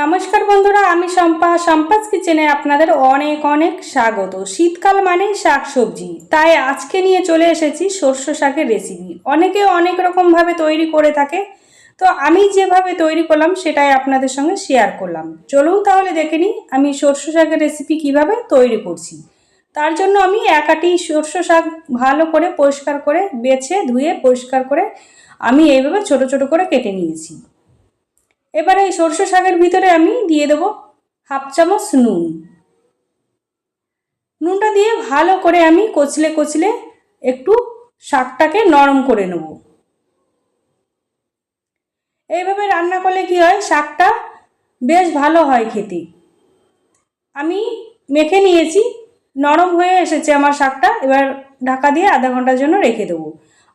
নমস্কার বন্ধুরা, আমি শম্পা। শম্পাস কিচেনে আপনাদের অনেক অনেক স্বাগত। শীতকাল মানেই শাক সবজি তাই আজকে নিয়ে চলে এসেছি সর্ষে শাকের রেসিপি অনেকে অনেক রকমভাবে তৈরি করে থাকে। তো আমি যেভাবে তৈরি করলাম, সেটাই আপনাদের সঙ্গে শেয়ার করলাম। চলুন তাহলে দেখে নিই আমি সর্ষে শাকের রেসিপি কীভাবে তৈরি করছি। তার জন্য আমি একাটি সর্ষে শাক ভালো করে পরিষ্কার করে বেছে ধুয়ে পরিষ্কার করে আমি এইভাবে ছোট ছোট করে কেটে নিয়েছি। এবার এই সর্ষে শাকের ভিতরে আমি দিয়ে দেবো হাফ চামচ নুন। নুনটা দিয়ে ভালো করে আমি কচলে কচলে একটু শাকটাকে নরম করে নেব। এইভাবে রান্না করলে কি হয়, শাকটা বেশ ভালো হয় খেতে। আমি মেখে নিয়েছি, নরম হয়ে এসেছে আমার শাকটা, এবার ঢাকা দিয়ে আধা ঘণ্টার জন্য রেখে দেবো।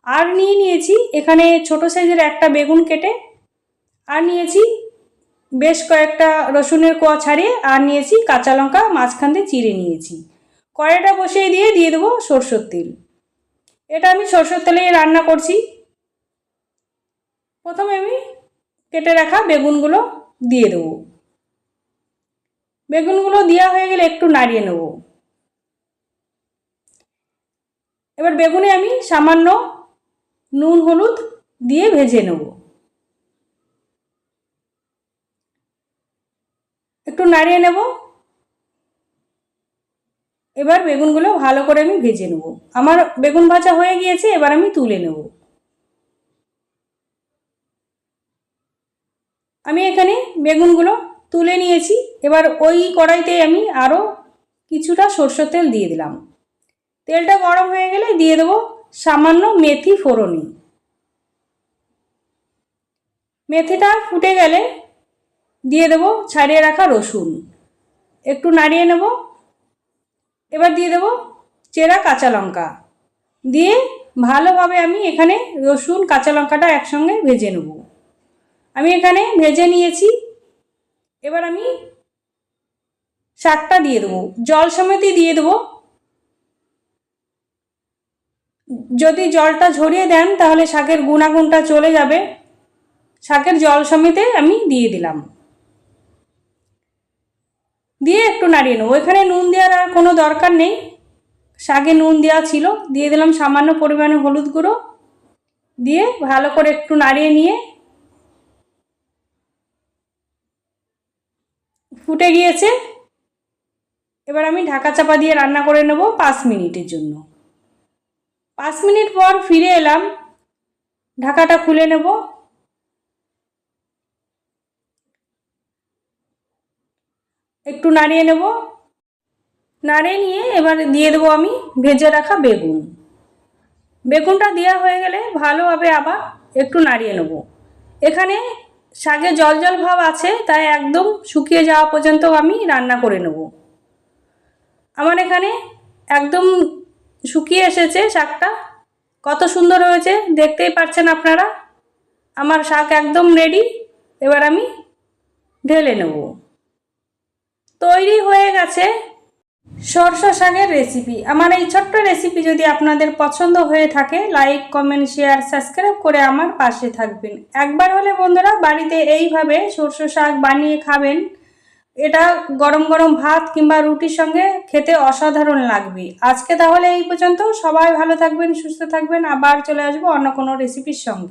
আর নিয়ে নিয়েছি এখানে ছোট সাইজের একটা বেগুন কেটে আর নিয়েছি বেশ কয়েকটা রসুনের কোয়া ছাড়িয়ে আর নিয়েছি কাঁচা লঙ্কা, মাঝখান দিয়ে চিড়ে নিয়েছি। কড়াইটা বসিয়ে দিয়ে দিয়ে দেবো সরষের তেল। এটা আমি সরষের তেলে রান্না করছি। প্রথমে আমি কেটে রাখা বেগুনগুলো দিয়ে দেবো। বেগুনগুলো দেওয়া হয়ে গেলে একটু নাড়িয়ে নেব। এবার বেগুনে আমি সামান্য নুন, হলুদ দিয়ে ভেজে নেব। একটু নাড়িয়ে নেব। এবার বেগুনগুলো ভালো করে আমি ভেজে নেব। আমার বেগুন ভাজা হয়ে গিয়েছে, এবার আমি তুলে নেব। আমি এখানে বেগুনগুলো তুলে নিয়েছি। এবার ওই কড়াইতে আমি আরও কিছুটা সরষের তেল দিয়ে দিলাম। তেলটা গরম হয়ে গেলে দিয়ে দেবো সামান্য মেথি ফোড়নি। মেথিটা ফুটে গেলে দিয়ে দেবো, ছাড়িয়ে রাখা রসুন। একটু নাড়িয়ে নেব। এবার দিয়ে দেবো চেরা কাঁচা লঙ্কা। দিয়ে ভালোভাবে আমি এখানে রসুন, কাঁচা লঙ্কাটা একসঙ্গে ভেজে নেব। আমি এখানে ভেজে নিয়েছি। এবার আমি শাকটা দিয়ে দেবো। জল সমেতই দিয়ে দেবো। যদি জলটা ঝরিয়ে দেন, তাহলে শাকের গুণাগুণটা চলে যাবে। শাকের জল সমেতে আমি দিয়ে দিলাম। দিয়ে একটু নাড়িয়ে নেব। এখানে নুন দেওয়ার আর কোনো দরকার নেই। শাকে নুন দেওয়া ছিল। দিয়ে দিলাম সামান্য পরিমাণে হলুদ গুঁড়ো। দিয়ে ভালো করে একটু নাড়িয়ে নিয়ে ফুটে গিয়েছে। এবার আমি ঢাকা চাপা দিয়ে রান্না করে নেব পাঁচ মিনিটের জন্য। পাঁচ মিনিট পর ফিরে এলাম। ঢাকাটা খুলে নেব। একটু নাড়িয়ে নেব। নাড়িয়ে নিয়ে এবার দিয়ে দেবো আমি ভেজে রাখা বেগুন। বেগুনটা দেওয়া হয়ে গেলে ভালোভাবে আবার একটু নাড়িয়ে নেব। এখানে শাকে জল জল ভাব আছে, তাই একদম শুকিয়ে যাওয়া পর্যন্ত আমি রান্না করে নেব। আমার এখানে একদম শুকিয়ে এসেছে শাকটা। কত সুন্দর হয়েছে, দেখতেই পাচ্ছেন আপনারা। আমার শাক একদম রেডি এবার আমি ঢেলে নেব। তৈরি হয়ে গেছে সরষা শাকের রেসিপি আমার এই ছোট্ট রেসিপি যদি আপনাদের পছন্দ হয়ে থাকে লাইক কমেন্ট শেয়ার সাবস্ক্রাইব করে আমার পাশে থাকবেন। একবার হলে বন্ধুরা বাড়িতে এইভাবে সরষে শাক বানিয়ে খাবেন। এটা গরম গরম ভাত কিংবা রুটির সঙ্গে খেতে অসাধারণ লাগবে। আজকে তাহলে এই পর্যন্ত। সবাই ভালো থাকবেন, সুস্থ থাকবেন। আবার চলে আসব অন্য কোনো রেসিপির সঙ্গে।